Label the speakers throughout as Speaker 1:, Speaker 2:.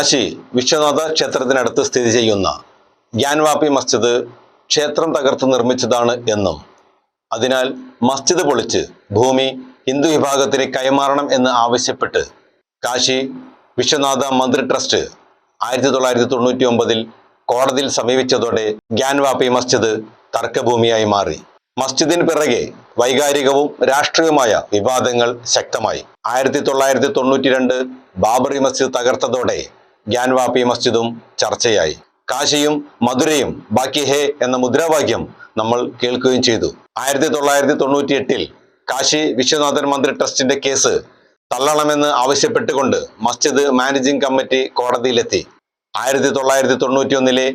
Speaker 1: കാശി വിശ്വനാഥ ക്ഷേത്രത്തിനടുത്ത് സ്ഥിതി ചെയ്യുന്ന ഗ്യാൻവാപ്പി മസ്ജിദ് ക്ഷേത്രം തകർത്ത് നിർമ്മിച്ചതാണ് എന്നും അതിനാൽ മസ്ജിദ് പൊളിച്ച് ഭൂമി ഹിന്ദു വിഭാഗത്തിന് കൈമാറണം എന്ന് ആവശ്യപ്പെട്ട് കാശി വിശ്വനാഥ മന്ദിർ ട്രസ്റ്റ് ആയിരത്തി തൊള്ളായിരത്തി തൊണ്ണൂറ്റി ഒമ്പതിൽ കോടതിയിൽ സമീപിച്ചതോടെ ഗ്യാൻവാപ്പി മസ്ജിദ് തർക്കഭൂമിയായി മാറി. മസ്ജിദിന് പിറകെ വൈകാരികവും രാഷ്ട്രീയവുമായ വിവാദങ്ങൾ ശക്തമായി. ആയിരത്തി തൊള്ളായിരത്തി തൊണ്ണൂറ്റി രണ്ട് ബാബറി മസ്ജിദ് തകർത്തതോടെ ഗ്യാൻവാപ്പി മസ്ജിദും ചർച്ചയായി. കാശിയും മധുരയും ബാക്കി ഹേ എന്ന മുദ്രാവാക്യം നമ്മൾ കേൾക്കുകയും ചെയ്തു. ആയിരത്തി തൊള്ളായിരത്തി തൊണ്ണൂറ്റി എട്ടിൽ കാശി വിശ്വനാഥൻ മന്ദിർ ട്രസ്റ്റിന്റെ കേസ് തള്ളണമെന്ന് ആവശ്യപ്പെട്ടുകൊണ്ട് മസ്ജിദ് മാനേജിംഗ് കമ്മിറ്റി കോടതിയിലെത്തി. ആയിരത്തി തൊള്ളായിരത്തി തൊണ്ണൂറ്റി ഒന്നിലെ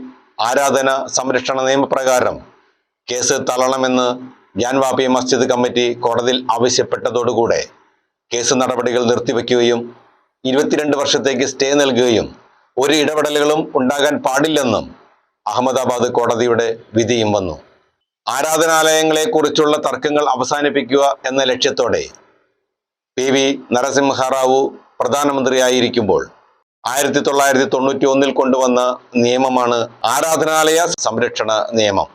Speaker 1: ആരാധന സംരക്ഷണ നിയമപ്രകാരം കേസ് തള്ളണമെന്ന് ഗ്യാൻവാപ്പി മസ്ജിദ് കമ്മിറ്റി കോടതിയിൽ ആവശ്യപ്പെട്ടതോടുകൂടെ കേസ് നടപടികൾ നിർത്തിവെക്കുകയും ഇരുപത്തിരണ്ട് വർഷത്തേക്ക് സ്റ്റേ നൽകുകയും ഒരു ഇടപെടലുകളും ഉണ്ടാകാൻ പാടില്ലെന്നും അഹമ്മദാബാദ് കോടതിയുടെ വിധിയും വന്നു. ആരാധനാലയങ്ങളെക്കുറിച്ചുള്ള തർക്കങ്ങൾ അവസാനിപ്പിക്കുക എന്ന ലക്ഷ്യത്തോടെ പി വി നരസിംഹറാവു പ്രധാനമന്ത്രിയായിരിക്കുമ്പോൾ ആയിരത്തി തൊള്ളായിരത്തി തൊണ്ണൂറ്റി ഒന്നിൽ കൊണ്ടുവന്ന നിയമമാണ് ആരാധനാലയ സംരക്ഷണ നിയമം.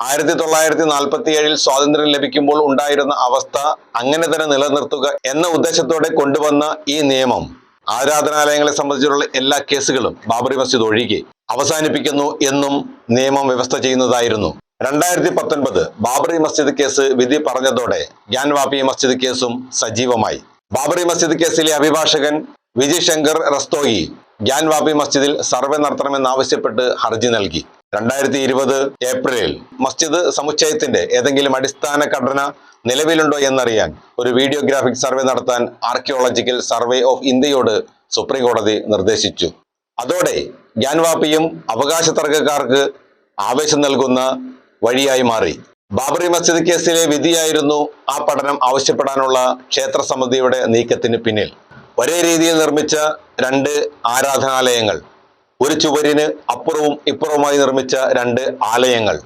Speaker 1: ആയിരത്തി തൊള്ളായിരത്തി നാൽപ്പത്തി ഏഴിൽ സ്വാതന്ത്ര്യം ലഭിക്കുമ്പോൾ ഉണ്ടായിരുന്ന അവസ്ഥ അങ്ങനെ തന്നെ നിലനിർത്തുക എന്ന ഉദ്ദേശത്തോടെ കൊണ്ടുവന്ന ഈ നിയമം ആരാധനാലയങ്ങളെ സംബന്ധിച്ചുള്ള എല്ലാ കേസുകളും ബാബറി മസ്ജിദ് ഒഴികെ അവസാനിപ്പിക്കുന്നു എന്നും നിയമം വ്യവസ്ഥ ചെയ്യുന്നതായിരുന്നു. രണ്ടായിരത്തി പത്തൊൻപത് ബാബറി മസ്ജിദ് കേസ് വിധി പറഞ്ഞതോടെ ഗ്യാൻവാപ്പി മസ്ജിദ് കേസും സജീവമായി. ബാബറി മസ്ജിദ് കേസിലെ അഭിഭാഷകൻ വിജയ് ശങ്കർ റസ്തോയി ഗ്യാൻവാപ്പി മസ്ജിദിൽ സർവേ നടത്തണമെന്നാവശ്യപ്പെട്ട് ഹർജി നൽകി. രണ്ടായിരത്തി ഇരുപത് ഏപ്രിലിൽ മസ്ജിദ് സമുച്ചയത്തിന്റെ ഏതെങ്കിലും അടിസ്ഥാന ഘടന നിലവിലുണ്ടോ എന്നറിയാൻ ഒരു വീഡിയോഗ്രാഫിക് സർവേ നടത്താൻ ആർക്കിയോളജിക്കൽ സർവേ ഓഫ് ഇന്ത്യയോട് സുപ്രീം കോടതി നിർദ്ദേശിച്ചു. അതോടെ ഗ്യാൻവാപ്പിയും അവകാശ തർക്കക്കാർക്ക് ആവേശം നൽകുന്ന വഴിയായി മാറി. ബാബറി മസ്ജിദ് കേസിലെ വിധിയായിരുന്നു ആ പഠനം ആവശ്യപ്പെടാനുള്ള ക്ഷേത്ര സമിതിയുടെ നീക്കത്തിന് പിന്നിൽ. ഒരേ രീതിയിൽ നിർമ്മിച്ച രണ്ട് ആരാധനാലയങ്ങൾ ഒരു ചുവരിന് അപ്പുറവും ഇപ്പുറവുമായി നിർമ്മിച്ച രണ്ട് ആലയങ്ങൾ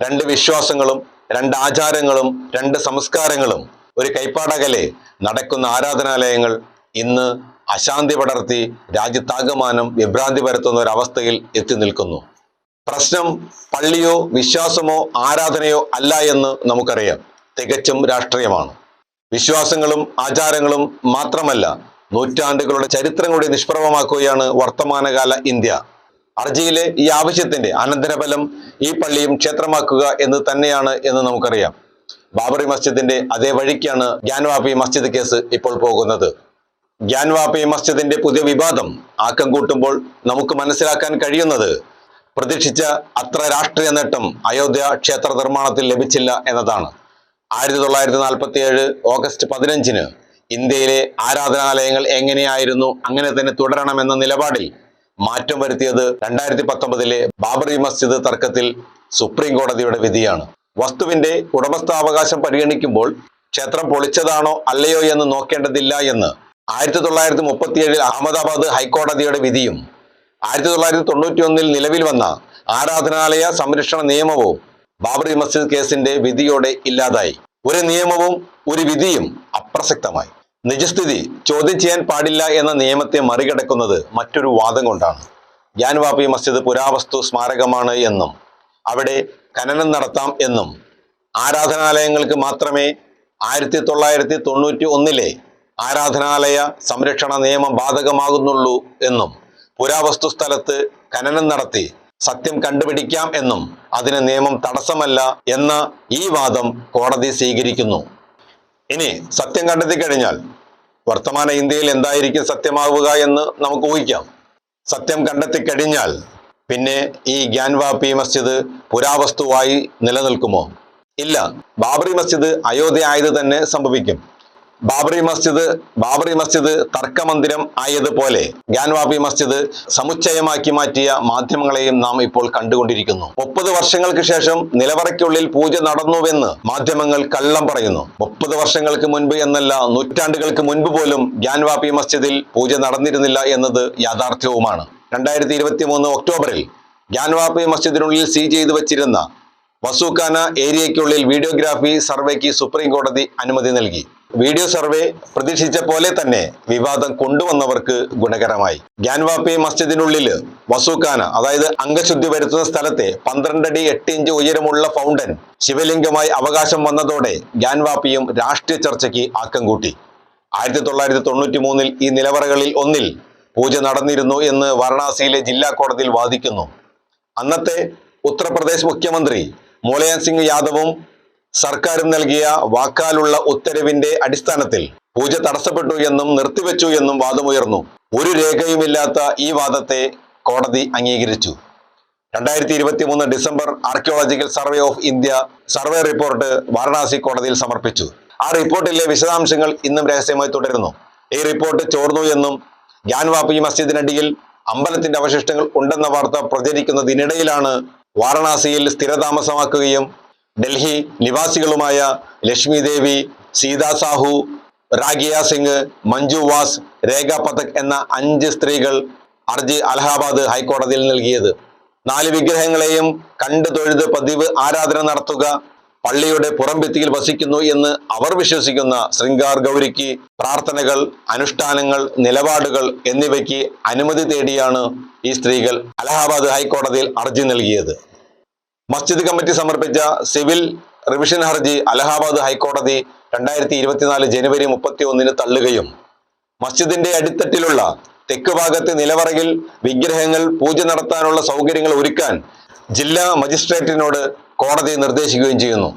Speaker 1: രണ്ട് വിശ്വാസങ്ങളും രണ്ട് ആചാരങ്ങളും രണ്ട് സംസ്കാരങ്ങളും. ഒരു കൈപ്പാടകലെ നടക്കുന്ന ആരാധനാലയങ്ങൾ ഇന്ന് അശാന്തി പടർത്തി രാജ്യത്താകമാനം വിഭ്രാന്തി പരത്തുന്ന ഒരവസ്ഥയിൽ എത്തി നിൽക്കുന്നു. പ്രശ്നം പള്ളിയോ വിശ്വാസമോ ആരാധനയോ അല്ല എന്ന് നമുക്കറിയാം. തികച്ചും രാഷ്ട്രീയമാണ്. വിശ്വാസങ്ങളും ആചാരങ്ങളും മാത്രമല്ല നൂറ്റാണ്ടുകളുടെ ചരിത്രം കൂടി നിഷ്പ്രഭമാക്കുകയാണ് വർത്തമാനകാല ഇന്ത്യ. ഹർജിയിലെ ഈ ആവശ്യത്തിന്റെ അനന്തരഫലം ഈ പള്ളിയും ക്ഷേത്രമാക്കുക എന്ന് തന്നെയാണ് എന്ന് നമുക്കറിയാം. ബാബറി മസ്ജിദിന്റെ അതേ വഴിക്കാണ് ഗ്യാൻവാപ്പി മസ്ജിദ് കേസ് ഇപ്പോൾ പോകുന്നത്. ഗ്യാൻവാപ്പി മസ്ജിദിന്റെ പുതിയ വിവാദം ആക്കം കൂട്ടുമ്പോൾ നമുക്ക് മനസ്സിലാക്കാൻ കഴിയുന്നത് പ്രതീക്ഷിച്ച അത്ര രാഷ്ട്രീയ നേട്ടം അയോധ്യ ക്ഷേത്ര നിർമ്മാണത്തിൽ ലഭിച്ചില്ല എന്നതാണ്. ആയിരത്തി തൊള്ളായിരത്തി നാൽപ്പത്തി ഏഴ് ഓഗസ്റ്റ് പതിനഞ്ചിന് ഇന്ത്യയിലെ ആരാധനാലയങ്ങൾ എങ്ങനെയായിരുന്നു? അങ്ങനെ തന്നെ തുടരണമെന്ന നിലപാടിൽ മാറ്റം വരുത്തിയത് രണ്ടായിരത്തി പത്തൊമ്പതിലെ ബാബറി മസ്ജിദ് തർക്കത്തിൽ സുപ്രീം കോടതിയുടെ വിധിയാണ്. വസ്തുവിന്റെ ഉടമസ്ഥാവകാശം പരിഗണിക്കുമ്പോൾ ക്ഷേത്രം പൊളിച്ചതാണോ അല്ലയോ എന്ന് നോക്കേണ്ടതില്ല എന്ന് ആയിരത്തി തൊള്ളായിരത്തി മുപ്പത്തിയേഴിൽ അഹമ്മദാബാദ് ഹൈക്കോടതിയുടെ വിധിയും ആയിരത്തി തൊള്ളായിരത്തി തൊണ്ണൂറ്റി ഒന്നിൽ നിലവിൽ വന്ന ആരാധനാലയ സംരക്ഷണ നിയമവും ബാബറി മസ്ജിദ് കേസിന്റെ വിധിയോടെ ഇല്ലാതായി. ഒരു നിയമവും ഒരു വിധിയും അപ്രസക്തമായി. നിജസ്ഥിതി ചോദ്യം ചെയ്യാൻ പാടില്ല എന്ന നിയമത്തെ മറികടക്കുന്നത് മറ്റൊരു വാദം കൊണ്ടാണ്. ജ്ഞാൻവാപ്പി മസ്ജിദ് പുരാവസ്തു സ്മാരകമാണ് എന്നും അവിടെ ഖനനം നടത്താം എന്നും ആരാധനാലയങ്ങൾക്ക് മാത്രമേ ആയിരത്തി തൊള്ളായിരത്തി തൊണ്ണൂറ്റി ഒന്നിലെ ആരാധനാലയ സംരക്ഷണ നിയമം ബാധകമാകുന്നുള്ളൂ എന്നും പുരാവസ്തു സ്ഥലത്ത് ഖനനം നടത്തി സത്യം കണ്ടുപിടിക്കാം എന്നും അതിന് നിയമം തടസ്സമല്ല എന്ന ഈ വാദം കോടതി സ്വീകരിക്കുന്നു. ഇനി സത്യം കണ്ടെത്തി കഴിഞ്ഞാൽ വർത്തമാന ഇന്ത്യയിൽ എന്തായിരിക്കും സത്യമാവുക എന്ന് നമുക്ക് ഊഹിക്കാം. സത്യം കണ്ടെത്തി കഴിഞ്ഞാൽ പിന്നെ ഈ ഗ്യാൻവാപ്പി മസ്ജിദ് പുരാവസ്തുവായി നിലനിൽക്കുമോ? ഇല്ല. ബാബറി മസ്ജിദ് അയോധ്യ ആയത് തന്നെ സംഭവിക്കും. ബാബറി മസ്ജിദ് ബാബറി മസ്ജിദ് തർക്കമന്ദിരം ആയതുപോലെ ഗ്യാൻവാബി മസ്ജിദ് സമുച്ചയമാക്കി മാറ്റിയ മാധ്യമങ്ങളെയും നാം ഇപ്പോൾ കണ്ടുകൊണ്ടിരിക്കുന്നു. മുപ്പത് വർഷങ്ങൾക്ക് ശേഷം നിലവറയ്ക്കുള്ളിൽ പൂജ നടന്നുവെന്ന് മാധ്യമങ്ങൾ കള്ളം പറയുന്നു. മുപ്പത് വർഷങ്ങൾക്ക് മുൻപ് എന്നല്ല നൂറ്റാണ്ടുകൾക്ക് മുൻപ് പോലും ഗ്യാൻവാബി മസ്ജിദിൽ പൂജ നടന്നിരുന്നില്ല എന്നത് യാഥാർത്ഥ്യവുമാണ്. രണ്ടായിരത്തി ഇരുപത്തി മൂന്ന് ഒക്ടോബറിൽ ഗ്യാൻവാബി മസ്ജിദിനുള്ളിൽ സീ ചെയ്തു വച്ചിരുന്ന വസൂഖാന ഏരിയയ്ക്കുള്ളിൽ വീഡിയോഗ്രാഫി സർവേക്ക് സുപ്രീം കോടതി അനുമതി നൽകി. വീഡിയോ സർവേ പ്രതീക്ഷിച്ച പോലെ തന്നെ വിവാദം കൊണ്ടുവന്നവർക്ക് ഗുണകരമായി. ഗ്യാൻവാപ്പി മസ്ജിദിനുള്ളിൽ വസൂഖാന അതായത് അംഗശുദ്ധി വരുത്തുന്ന സ്ഥലത്തെ പന്ത്രണ്ടടി എട്ട് ഇഞ്ച് ഉയരമുള്ള ഫൗണ്ടൻ ശിവലിംഗമായി അവകാശം വന്നതോടെ ഗ്യാൻവാപ്പിയും രാഷ്ട്രീയ ചർച്ചയ്ക്ക് ആക്കം കൂട്ടി. ആയിരത്തി തൊള്ളായിരത്തി തൊണ്ണൂറ്റി മൂന്നിൽ ഈ നിലവറകളിൽ ഒന്നിൽ പൂജ നടന്നിരുന്നു എന്ന് വാരണാസിയിലെ ജില്ലാ കോടതിയിൽ വാദിക്കുന്നു. അന്നത്തെ ഉത്തർപ്രദേശ് മുഖ്യമന്ത്രി മുലയാൻ സിംഗ് യാദവും സർക്കാരും നൽകിയ വാക്കാലുള്ള ഉത്തരവിന്റെ അടിസ്ഥാനത്തിൽ പൂജ തടസ്സപ്പെട്ടു എന്നും നിർത്തിവെച്ചു എന്നും വാദമുയർന്നു. ഒരു രേഖയുമില്ലാത്ത ഈ വാദത്തെ കോടതി അംഗീകരിച്ചു. രണ്ടായിരത്തി ഇരുപത്തി മൂന്ന് December archaeological survey of India survey report Varanasi കോടതിയിൽ സമർപ്പിച്ചു. ആ റിപ്പോർട്ടിലെ വിശദാംശങ്ങൾ ഇന്നും രഹസ്യമായി തുടരുന്നു. ഈ റിപ്പോർട്ട് ചോർന്നു എന്നും ഗ്യാൻവാപ്പി മസ്ജിദിനടിയിൽ അമ്പലത്തിന്റെ അവശിഷ്ടങ്ങൾ ഉണ്ടെന്ന വാർത്ത പ്രചരിക്കുന്നതിനിടയിലാണ് വാരണാസിയിൽ സ്ഥിരതാമസമാക്കുകയും ഡൽഹി നിവാസികളുമായ ലക്ഷ്മി ദേവി സീതാ സാഹു റാഗിയ സിംഗ് മഞ്ജു വാസ് രേഖ പതക് എന്ന അഞ്ച് സ്ത്രീകൾ അർജി അലഹാബാദ് ഹൈക്കോടതിയിൽ നൽകിയത്. നാല് വിഗ്രഹങ്ങളെയും കണ്ടു തൊഴുത് പതിവ് ആരാധന നടത്തുക പള്ളിയുടെ പുറംഭിത്തിയിൽ വസിക്കുന്നു എന്ന് അവർ വിശ്വസിക്കുന്ന ശൃംഗാർ ഗൗരിക്ക് പ്രാർത്ഥനകൾ അനുഷ്ഠാനങ്ങൾ നിലപാടുകൾ എന്നിവയ്ക്ക് അനുമതി തേടിയാണ് ഈ സ്ത്രീകൾ അലഹാബാദ് ഹൈക്കോടതിയിൽ ഹർജി നൽകിയത്. മസ്ജിദ് കമ്മിറ്റി സമർപ്പിച്ച സിവിൽ റിവിഷൻ ഹർജി അലഹാബാദ് ഹൈക്കോടതി രണ്ടായിരത്തി ഇരുപത്തിനാല് ജനുവരി മുപ്പത്തി ഒന്നിന് തള്ളുകയും മസ്ജിദിന്റെ അടിത്തട്ടിലുള്ള തെക്ക് ഭാഗത്തെ നിലവറയിൽ വിഗ്രഹങ്ങൾ പൂജ നടത്താനുള്ള സൗകര്യങ്ങൾ ഒരുക്കാൻ ജില്ലാ മജിസ്ട്രേറ്റിനോട് കോടതി നിർദ്ദേശിക്കുകയും ചെയ്യുന്നു.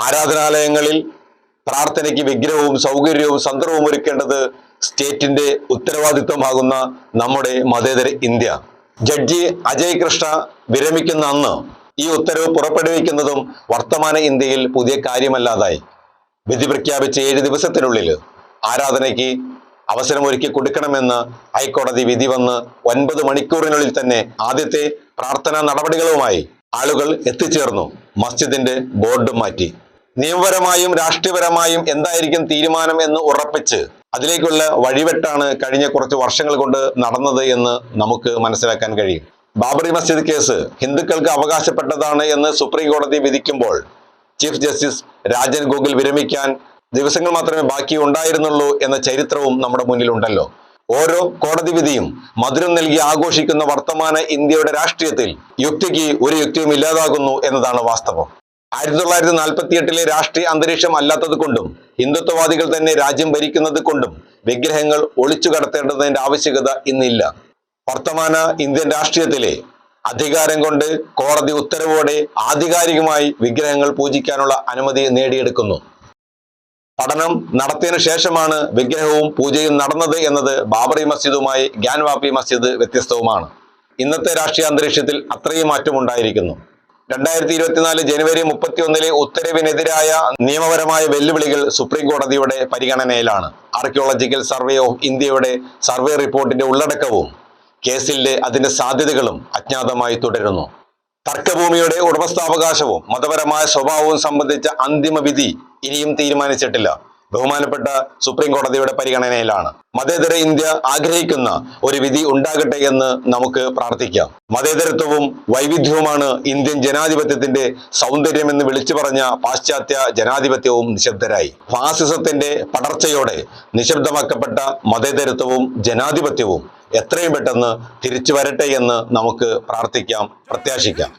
Speaker 1: ആരാധനാലയങ്ങളിൽ പ്രാർത്ഥനയ്ക്ക് വിഗ്രഹവും സൗകര്യവും സന്ദർഭവും ഒരുക്കേണ്ടത് സ്റ്റേറ്റിന്റെ ഉത്തരവാദിത്വമാകുന്ന നമ്മുടെ മതേതര ഇന്ത്യ. ജഡ്ജി അജയ് കൃഷ്ണ വിരമിക്കുന്ന അന്ന് ഈ ഉത്തരവ് പുറപ്പെടുവിക്കുന്നതും വർത്തമാന ഇന്ത്യയിൽ പുതിയ കാര്യമല്ലാതായി. വിധി പ്രഖ്യാപിച്ച ഏഴ് ദിവസത്തിനുള്ളിൽ ആരാധനയ്ക്ക് അവസരമൊരുക്കി കൊടുക്കണമെന്ന് ഹൈക്കോടതി വിധി വന്ന് ഒൻപത് മണിക്കൂറിനുള്ളിൽ തന്നെ ആദ്യത്തെ പ്രാർത്ഥനാ നടപടികളുമായി ആളുകൾ എത്തിച്ചേർന്നു. മസ്ജിദിന്റെ ബോർഡ് മാറ്റി. നിയമപരമായും രാഷ്ട്രീയപരമായും എന്തായിരിക്കും തീരുമാനം എന്ന് ഉറപ്പിച്ച് അതിലേക്കുള്ള വഴിവെട്ടാണ് കഴിഞ്ഞ കുറച്ച് വർഷങ്ങൾ കൊണ്ട് നടന്നത് എന്ന് നമുക്ക് മനസ്സിലാക്കാൻ കഴിയും. ബാബറി മസ്ജിദ് കേസ് ഹിന്ദുക്കൾക്ക് അവകാശപ്പെട്ടതാണ് എന്ന് സുപ്രീം കോടതി വിധിക്കുമ്പോൾ ചീഫ് ജസ്റ്റിസ് രാജൻ ഗോകുൽ വിരമിക്കാൻ ദിവസങ്ങൾ മാത്രമേ ബാക്കി ഉണ്ടായിരുന്നുള്ളൂ എന്ന ചരിത്രവും നമ്മുടെ മുന്നിലുണ്ടല്ലോ. ഓരോ കോടതി വിധിയും മധുരം നൽകി ആഘോഷിക്കുന്ന വർത്തമാന ഇന്ത്യയുടെ രാഷ്ട്രീയത്തിൽ യുക്തിക്ക് ഒരു യുക്തിയും ഇല്ലാതാകുന്നു എന്നതാണ് വാസ്തവം. ആയിരത്തി തൊള്ളായിരത്തി നാൽപ്പത്തി എട്ടിലെ രാഷ്ട്രീയ അന്തരീക്ഷം അല്ലാത്തത് കൊണ്ടും ഹിന്ദുത്വവാദികൾ തന്നെ രാജ്യം ഭരിക്കുന്നത് കൊണ്ടും വിഗ്രഹങ്ങൾ ഒളിച്ചു കടത്തേണ്ടതിന്റെ ആവശ്യകത ഇന്നില്ല. വർത്തമാന ഇന്ത്യൻ രാഷ്ട്രീയത്തിലെ അധികാരം കൊണ്ട് കോടതി ഉത്തരവോടെ ആധികാരികമായി വിഗ്രഹങ്ങൾ പൂജിക്കാനുള്ള അനുമതി നേടിയെടുക്കുന്നു. പഠനം നടത്തിയതിനു ശേഷമാണ് വിഗ്രഹവും പൂജയും നടന്നത് എന്നത് ബാബറി മസ്ജിദുമായി ഗ്യാൻവാപ്പി മസ്ജിദ് വ്യത്യസ്തവുമാണ്. ഇന്നത്തെ രാഷ്ട്രീയ അന്തരീക്ഷത്തിൽ അത്രയും മാറ്റം ഉണ്ടായിരിക്കുന്നു രണ്ടായിരത്തി ഇരുപത്തിനാല് ജനുവരി മുപ്പത്തി ഒന്നിലെ ഉത്തരവിനെതിരായ നിയമപരമായ വെല്ലുവിളികൾ സുപ്രീം കോടതിയുടെ പരിഗണനയിലാണ്. ആർക്കിയോളജിക്കൽ സർവേ ഓഫ് ഇന്ത്യയുടെ സർവേ റിപ്പോർട്ടിന്റെ ഉള്ളടക്കവും കേസിലെ അതിന്റെ സാധ്യതകളും അജ്ഞാതമായി തുടരുന്നു. തർക്കഭൂമിയുടെ ഉടമസ്ഥാവകാശവും മതപരമായ സ്വഭാവവും സംബന്ധിച്ച അന്തിമ വിധി ഇനിയും തീരുമാനിച്ചിട്ടില്ല. ബഹുമാനപ്പെട്ട സുപ്രീം കോടതിയുടെ പരിഗണനയിലാണ്. മതേതര ഇന്ത്യ ആഗ്രഹിക്കുന്ന ഒരു വിധി ഉണ്ടാകട്ടെ എന്ന് നമുക്ക് പ്രാർത്ഥിക്കാം. മതേതരത്വവും വൈവിധ്യവുമാണ് ഇന്ത്യൻ ജനാധിപത്യത്തിന്റെ സൗന്ദര്യമെന്ന് വിളിച്ചു പറഞ്ഞ പാശ്ചാത്യ ജനാധിപത്യവും നിശബ്ദരായി. ഫാസിസത്തിന്റെ പടർച്ചയോടെ നിശബ്ദമാക്കപ്പെട്ട മതേതരത്വവും ജനാധിപത്യവും എത്രയും പെട്ടെന്ന് തിരിച്ചു വരട്ടെ എന്ന് നമുക്ക് പ്രാർത്ഥിക്കാം പ്രത്യാശിക്കാം.